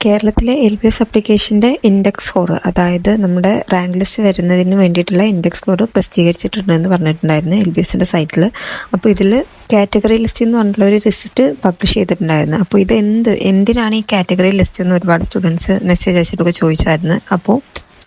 കേരളത്തിലെ L B S അപ്ലിക്കേഷന്റെ index score അതായത് നമ്മുടെ റാങ്ക് ലിസ്റ്റ് വരുന്നതിന് വേണ്ടിയിട്ടുള്ള ഇൻഡെക്സ് സ്കോർ പ്രസിദ്ധീകരിച്ചിട്ടുണ്ടെന്ന് പറഞ്ഞിട്ടുണ്ടായിരുന്നു എൽ ബി എസിന്റെ സൈറ്റിൽ അപ്പോൾ ഇതിൽ കാറ്റഗറി ലിസ്റ്റ് എന്ന് പറഞ്ഞിട്ടുള്ള ഒരു ലിസ്റ്റ് പബ്ലിഷ് ചെയ്തിട്ടുണ്ടായിരുന്നു. അപ്പോൾ ഇത് എന്ത് എന്തിനാണ് ഈ കാറ്റഗറി ലിസ്റ്റ് എന്ന് ഒരുപാട് സ്റ്റുഡൻസ് മെസ്സേജ് അയച്ചിട്ടൊക്കെ ചോദിച്ചായിരുന്നു. അപ്പോൾ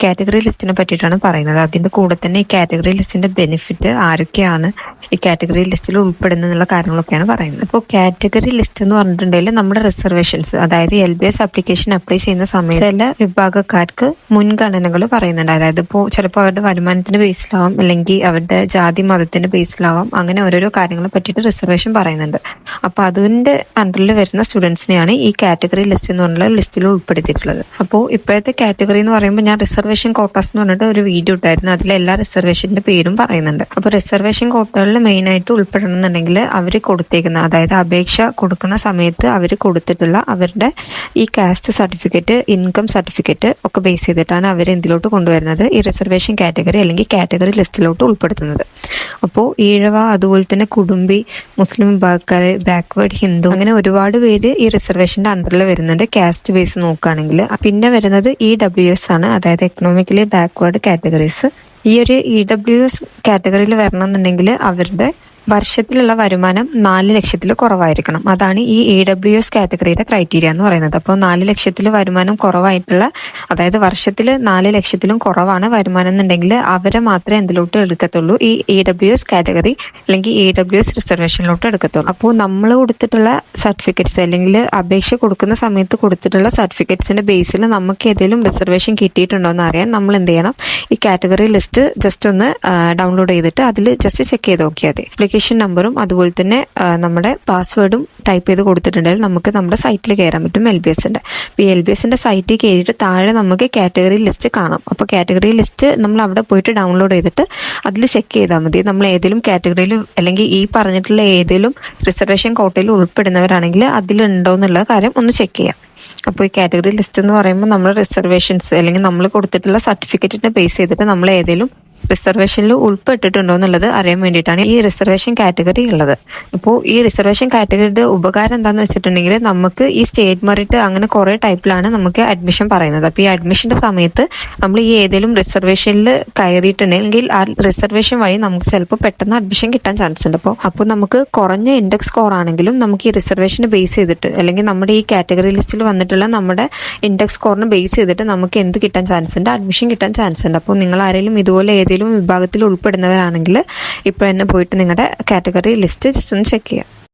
കാറ്റഗറി ലിസ്റ്റിനെ പറ്റിയിട്ടാണ് പറയുന്നത്. അതിന്റെ കൂടെ തന്നെ ഈ കാറ്റഗറി ലിസ്റ്റിന്റെ ബെനിഫിറ്റ് ആരൊക്കെയാണ് ഈ കാറ്റഗറി ലിസ്റ്റിൽ ഉൾപ്പെടുന്നുള്ള കാര്യങ്ങളൊക്കെയാണ് പറയുന്നത്. അപ്പോൾ കാറ്റഗറി ലിസ്റ്റ് എന്ന് പറഞ്ഞിട്ടുണ്ടെങ്കിൽ നമ്മുടെ റിസർവേഷൻസ് അതായത് L B S application apply ചെയ്യുന്ന സമയത്ത് ചില വിഭാഗക്കാർക്ക് മുൻഗണനകൾ പറയുന്നുണ്ട്. അതായത് ഇപ്പോൾ ചിലപ്പോൾ അവരുടെ വരുമാനത്തിന്റെ ബേസിലാവാം അല്ലെങ്കിൽ അവരുടെ ജാതി മതത്തിന്റെ ബേസിലാവാം അങ്ങനെ ഓരോരോ കാര്യങ്ങളെ പറ്റിയിട്ട് റിസർവേഷൻ പറയുന്നുണ്ട്. അപ്പോൾ അതിന്റെ അണ്ടറിൽ വരുന്ന സ്റ്റുഡൻസിനെയാണ് ഈ കാറ്റഗറി ലിസ്റ്റ് എന്ന് പറഞ്ഞുള്ള ലിസ്റ്റിൽ ഉൾപ്പെടുത്തിയിട്ടുള്ളത്. അപ്പോൾ ഇപ്പോഴത്തെ കാറ്റഗറി എന്ന് പറയുമ്പോൾ ഞാൻ റിസർവേഷൻ കോട്ടാസ് എന്ന് പറഞ്ഞിട്ട് ഒരു വീഡിയോ ഇട്ടായിരുന്നു. അതിൽ എല്ലാ റിസർവേഷന്റെ പേരും പറയുന്നുണ്ട്. അപ്പോൾ റിസർവേഷൻ കോട്ടകളിൽ മെയിൻ ആയിട്ട് ഉൾപ്പെടണമെന്നുണ്ടെങ്കിൽ അവർ കൊടുത്തേക്കുന്ന അതായത് അപേക്ഷ കൊടുക്കുന്ന സമയത്ത് അവർ കൊടുത്തിട്ടുള്ള അവരുടെ ഈ കാസ്റ്റ് സർട്ടിഫിക്കറ്റ് ഇൻകം സർട്ടിഫിക്കറ്റ് ഒക്കെ ബേസ് ചെയ്തിട്ടാണ് അവർ എന്തിലോട്ട് കൊണ്ടുവരുന്നത്? ഈ റിസർവേഷൻ കാറ്റഗറി അല്ലെങ്കിൽ കാറ്റഗറി ലിസ്റ്റിലോട്ട് ഉൾപ്പെടുത്തുന്നത്. അപ്പോൾ ഈഴവ അതുപോലെ തന്നെ കുടുംബി മുസ്ലിം വിഭാഗക്കാർ ബാക്ക്വേർഡ് ഹിന്ദു അങ്ങനെ ഒരുപാട് പേര് ഈ റിസർവേഷന്റെ അണ്ടറിൽ വരുന്നുണ്ട്. കാസ്റ്റ് ബേസ് നോക്കുകയാണെങ്കിൽ. പിന്നെ വരുന്നത് ഇ ഡബ്ല്യു എസ് ആണ്. അതായത് എക്കണോമിക്കലി ബാക്ക്വേർഡ് കാറ്റഗറീസ് ഈ ഒരു ഇ ഡബ്ല്യു എസ് കാറ്റഗറിയിൽ വരണമെന്നുണ്ടെങ്കിൽ അവരുടെ വർഷത്തിലുള്ള വരുമാനം നാല് ലക്ഷത്തിൽ കുറവായിരിക്കണം. അതാണ് ഈ ഇ ഡബ്ല്യു എസ് കാറ്റഗറിയുടെ ക്രൈറ്റീരിയ എന്ന് പറയുന്നത്. അപ്പോൾ നാല് ലക്ഷത്തിൽ വരുമാനം കുറവായിട്ടുള്ള അതായത് വർഷത്തിൽ നാല് ലക്ഷത്തിലും കുറവാണ് വരുമാനം എന്നുണ്ടെങ്കിൽ അവരെ മാത്രമേ എന്തിലോട്ട് എടുക്കത്തുള്ളൂ? ഈ ഇ ഡബ്ല്യു എസ് കാറ്റഗറി അല്ലെങ്കിൽ ഇ ഡബ്ല്യു എസ് റിസർവേഷനിലോട്ട് എടുക്കത്തുള്ളൂ. അപ്പോൾ നമ്മൾ കൊടുത്തിട്ടുള്ള സർട്ടിഫിക്കറ്റ്സ് അല്ലെങ്കിൽ അപേക്ഷ കൊടുക്കുന്ന സമയത്ത് കൊടുത്തിട്ടുള്ള സർട്ടിഫിക്കറ്റ്സിന്റെ ബേസിൽ നമുക്ക് ഏതെങ്കിലും റിസർവേഷൻ കിട്ടിയിട്ടുണ്ടോ എന്ന് അറിയാൻ നമ്മൾ എന്ത് ചെയ്യണം? ഈ കാറ്റഗറി ലിസ്റ്റ് ജസ്റ്റ് ഒന്ന് ഡൗൺലോഡ് ചെയ്തിട്ട് അതിൽ ജസ്റ്റ് ചെക്ക് ചെയ്ത് നോക്കിയാൽ മതി. ആപ്ലിക്കേഷൻ നമ്പറും അതുപോലെ തന്നെ നമ്മുടെ പാസ്വേഡും ടൈപ്പ് ചെയ്ത് കൊടുത്തിട്ടുണ്ടെങ്കിൽ നമുക്ക് നമ്മുടെ സൈറ്റിൽ കയറാൻ പറ്റും എൽ ബി എസിന്റെ അപ്പോൾ ഈ എൽ ബി എസിന്റെ സൈറ്റിൽ കയറിയിട്ട് താഴെ നമുക്ക് കാറ്റഗറി ലിസ്റ്റ് കാണാം. അപ്പോൾ കാറ്റഗറി ലിസ്റ്റ് നമ്മൾ അവിടെ പോയിട്ട് ഡൗൺലോഡ് ചെയ്തിട്ട് അതിൽ ചെക്ക് ചെയ്താൽ മതി. നമ്മൾ ഏതെങ്കിലും കാറ്റഗറിയിൽ അല്ലെങ്കിൽ ഈ പറഞ്ഞിട്ടുള്ള ഏതെങ്കിലും റിസർവേഷൻ കോട്ടയിൽ ഉൾപ്പെടുന്നവരാണെങ്കിൽ അതിലുണ്ടോ എന്നുള്ള കാര്യം ഒന്ന് ചെക്ക് ചെയ്യാം. അപ്പോൾ ഈ കാറ്റഗറി ലിസ്റ്റ് എന്ന് പറയുമ്പോൾ നമ്മൾ റിസർവേഷൻസ് അല്ലെങ്കിൽ നമ്മൾ കൊടുത്തിട്ടുള്ള സർട്ടിഫിക്കറ്റിനെ ബേസ് ചെയ്തിട്ട് നമ്മൾ ഏതെങ്കിലും റിസർവേഷനിൽ ഉൾപ്പെട്ടിട്ടുണ്ടോ എന്നുള്ളത് അറിയാൻ വേണ്ടിയിട്ടാണ് ഈ റിസർവേഷൻ കാറ്റഗറി ഉള്ളത്. ഇപ്പോൾ ഈ റിസർവേഷൻ കാറ്റഗറിയുടെ ഉപകാരം എന്താണെന്ന് വെച്ചിട്ടുണ്ടെങ്കിൽ നമുക്ക് ഈ സ്റ്റേറ്റ് മെറിറ്റ് അങ്ങനെ കുറേ ടൈപ്പിലാണ് നമുക്ക് അഡ്മിഷൻ പറയുന്നത്. അപ്പോൾ ഈ അഡ്മിഷന്റെ സമയത്ത് നമ്മൾ ഈ ഏതെങ്കിലും റിസർവേഷനിൽ കയറിയിട്ടുണ്ടെങ്കിൽ ആ റിസർവേഷൻ വഴി നമുക്ക് ചിലപ്പോൾ പെട്ടെന്ന് അഡ്മിഷൻ കിട്ടാൻ ചാൻസ് ഉണ്ട്. അപ്പോൾ അപ്പോൾ നമുക്ക് കുറഞ്ഞ ഇൻഡെക്സ് സ്കോർ ആണെങ്കിലും നമുക്ക് ഈ റിസർവേഷനെ ബേസ് ചെയ്തിട്ട് അല്ലെങ്കിൽ നമ്മുടെ ഈ കാറ്റഗറി ലിസ്റ്റിൽ വന്നിട്ടുള്ള നമ്മുടെ ഇൻഡെക്സ് സ്കോറിനെ ബേസ് ചെയ്തിട്ട് നമുക്ക് എന്ത് കിട്ടാൻ ചാൻസ് ഉണ്ട്? അഡ്മിഷൻ കിട്ടാൻ ചാൻസ് ഉണ്ട്. അപ്പോൾ നിങ്ങൾ ആരെങ്കിലും ഇതുപോലെ ഏതെങ്കിലും വിഭാഗത്തിൽ ഉൾപ്പെടുന്നവരാണെങ്കിൽ ഇപ്പോൾ തന്നെ പോയിട്ട് നിങ്ങളുടെ കാറ്റഗറി ലിസ്റ്റ് ജസ്റ്റ് ഒന്ന് ചെക്ക് ചെയ്യാം.